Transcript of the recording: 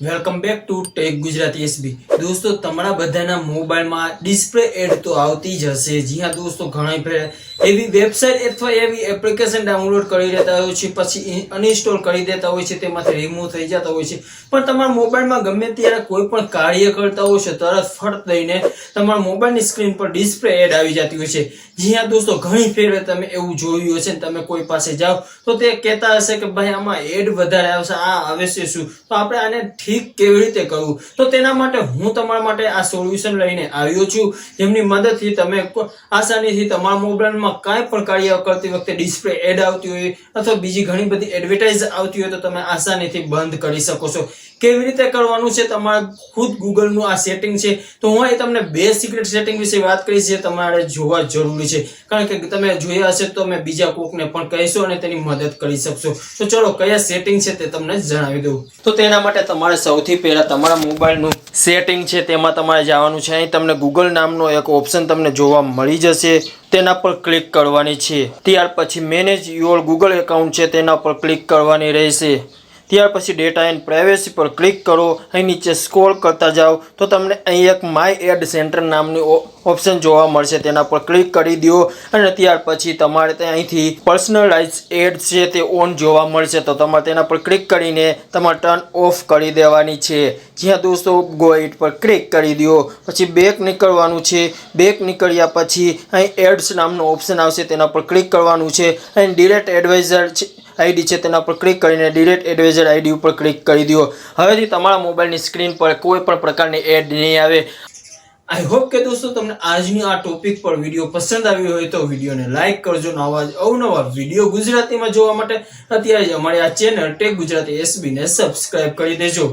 Welcome back to tech Gujarati SB. દોસ્તો, તમારા બધાના મોબાઈલમાં ડિસ્પ્લે એડ તો આવતી જ હશે. જી હા, દોસ્તો, ઘણા એવી વેબસાઇટ અથવા એવી એપ્લિકેશન ડાઉનલોડ કરી લેતા હોય છે, પછી અનઇન્સ્ટોલ કરી દેતા હોય છે, તેમાંથી રિમૂવ થઈ જતા હોય છે. પણ તમારા મોબાઈલમાં ગમે ત્યારે કોઈ પણ કાર્ય કરતા હોય છે, તરત ફટ દઈને તમારા મોબાઈલની સ્ક્રીન પર ડિસ્પ્લે એડ આવી જતી હોય છે. જી હા, દોસ્તો, ઘણી ફેર તમે એવું જોયું હશે તમે કોઈ પાસે જાઓ, તો તે કહેતા હશે કે, ભાઈ, આમાં એડ વધારે આવશે, આ આવે છે શું? તો આપણે આને ઠીક કેવી રીતે કરવું? તો તેના માટે હું તમારા માટે આ સોલ્યુશન લઈને આવ્યો છું. જેમની મદદથી તમે આસાનીથી તમારા મોબાઈલમાં કાંઈ પણ કાર્ય કરતી વખતે ડિસ્પ્લે એડ આવતી હોય, અથવા બીજી ઘણી બધી એડવર્ટાઇઝ આવતી હોય, તો તમે આસાનીથી બંધ કરી શકો છો. કેવી રીતે કરવાનું છે? તમારે ખુદ ગૂગલનું આ સેટિંગ છે. તો હું અહીં તમને બે સિક્રેટ સેટિંગ વિશે વાત કરીશ જે તમારે જોવા જરૂરી છે. કારણ કે તમે જોયા હશે તો મેં બીજા કોકને પણ કહીશું અને તેની મદદ કરી શકશો. તો ચલો, કયા સેટિંગ છે તે તમને જણાવી દઉં. તો તેના માટે તમારે સૌથી પહેલાં તમારા મોબાઈલનું સેટિંગ છે તેમાં તમારે જવાનું છે. અહીં તમને ગૂગલ નામનો એક ઓપ્શન તમને જોવા મળી જશે. તેના પર ક્લિક કરવાની છે. ત્યાર પછી મેનેજ યોર ગૂગલ એકાઉન્ટ છે, તેના પર ક્લિક કરવાની રહેશે. ત્યાર પછી ડેટા એન્ડ પ્રાઇવેસી પર ક્લિક કરો. અહીં નીચે સ્ક્રોલ કરતા જાઓ. તો તમને અહીં એક માય એડ સેન્ટર નામની ઓપ્શન જોવા મળશે. તેના પર ક્લિક કરી દો. અને ત્યાર પછી તમારે ત્યાં અહીંથી પર્સનલાઇઝ એડ છે તે ઓન જોવા મળશે. તો તમારે તેના પર ક્લિક કરીને તમારે ટર્ન ઓફ કરી દેવાની છે. જ્યાં દોસ્તો ગો ઇટ પર ક્લિક કરી દો. પછી બેક નીકળવાનું છે. બેક નીકળ્યા પછી અહીં એડ્સ નામનો ઓપ્શન આવશે. તેના પર ક્લિક કરવાનું છે. અહીં ડિરેક્ટ એડવાઇઝર છે આઈડી છે, તેના પર ક્લિક કરીને ડિરેક્ટ એડવાઇઝર આઈડી ઉપર ક્લિક કરી દો. હવેથી તમારા મોબાઈલની સ્ક્રીન પર કોઈ પણ પ્રકારની એડ નહીં આવે. આઈ હોપ કે દોસ્તો તમને આજની આ ટોપિક પર વીડિયો પસંદ આવ્યો હોય તો વિડીયોને લાઈક કરજો. નવા અવનવા વીડિયો ગુજરાતીમાં જોવા માટે અત્યારે જ અમારી આ ચેનલ ટેક ગુજરાતી એસબીને સબસ્ક્રાઇબ કરી દેજો.